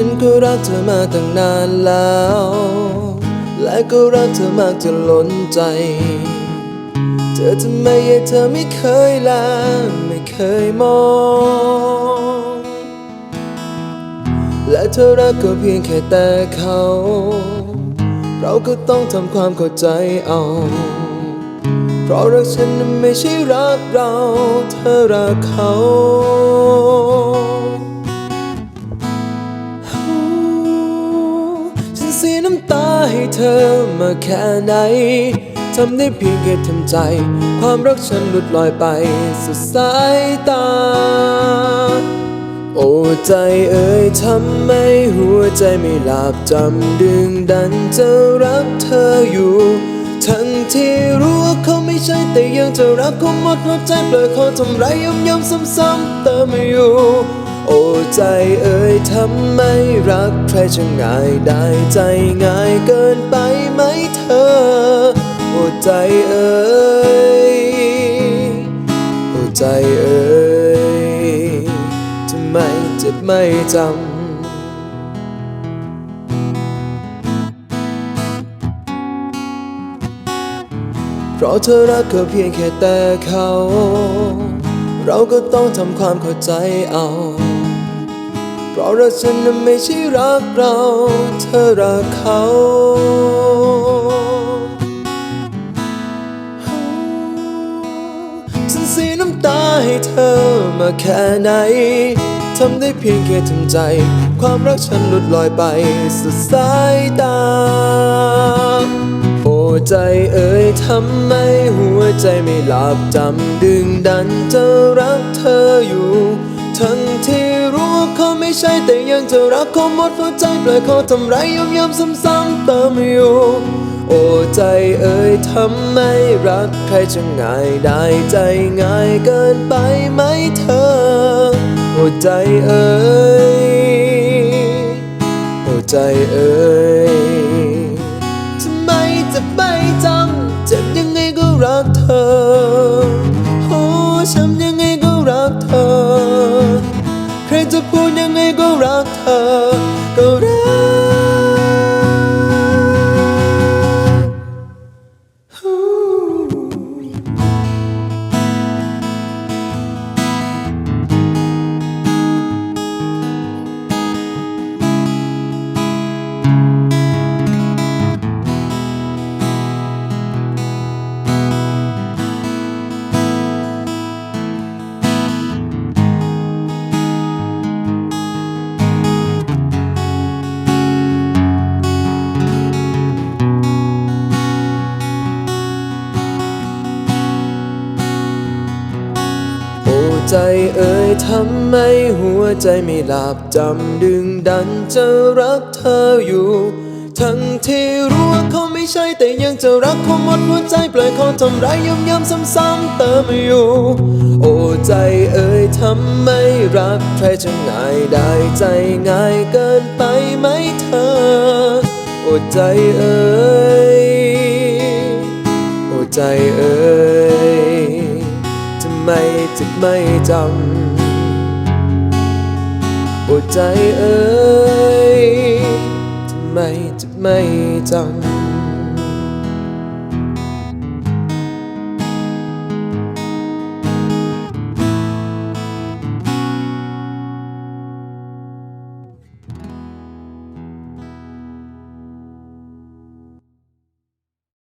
ฉันก็รักเธอมาตั้งนานแล้ว และก็รักเธอมากจนล้นใจ เธอทำไมให้เธอไม่เคยแลไม่เคยมอง และเธอรักก็เพียงแค่แต่เขา เราก็ต้องทำความเข้าใจเอา เพราะรักฉันไม่ใช่รักเรา เธอรักเขา เสียน้ำตาให้เธอมาแค่ไหนทำได้เพียงแค่ทำใจ ความรักฉันหลุดลอยไปสุดสายตา โอ้ใจเอ่ยทำไมหัวใจไม่หลับจำดึงดันจะรักเธออยู่ ทั้งที่รู้ว่าเขาไม่ใช่แต่ยังจะรักเขาหมดหัวใจเปล่อยเขาทำร้ายย้ำย้ำซ้ำๆเติมอยู่ โอ้ใจเอ่ย ทำไมรักใครจะง่ายได้ใจง่ายเกินไปไหมเธอโอ้ใจเอ่ยโอ้ใจเอ่ยทำไมเจ็บไม่จำเพราะเธอรักก็เพียงแค่แต่เขา เราก็ต้องทำความเข้าใจเอา ราะรักฉันนั้นไม่ใช่รักเรา เธอรักเขาฉันเสียน้ำตาให้เธอมาแค่ไหนทำได้เพียงแค่ทำใจ ความรักฉันหลุดลอยไปสุดสายตา โอ้ใจเอ่ยทำไมหัวใจไม่หลับจำดึงดันเจะ งจะรักเขาหมดหัวใจปล่อยเขาทำร้ายย้ำย้ำซ้ำๆเติมอยู่ โอ้ใจเอ่ยทำไมรักใครจะง่ายได้ใจง่ายเกินไปไหมเธอ โอ้ใจเอ่ยโอ้ใจเอ่ย จะพูดยังไงก็รักเธอก็รัก ใจเอ่ยทำไมหัวใจไม่หลับจำดึงดันจะรักเธออยู่ ทั้งที่รู้ว่าเขาไม่ใช่แต่ยังจะรักเขาหมดหัวใจปล่อยเขาทำร้ายย้ำย้ำซ้ำๆเติมอยู่ โอ้ใจเอ่ยทำไมรักใครจะง่ายได้ใจง่ายเกินไปไหมเธอ โอ้ใจเอ่ยโอ้ใจเอ่ย ไมจะไม่จำปวดใจเอ่ยทำไมจะไม่จำ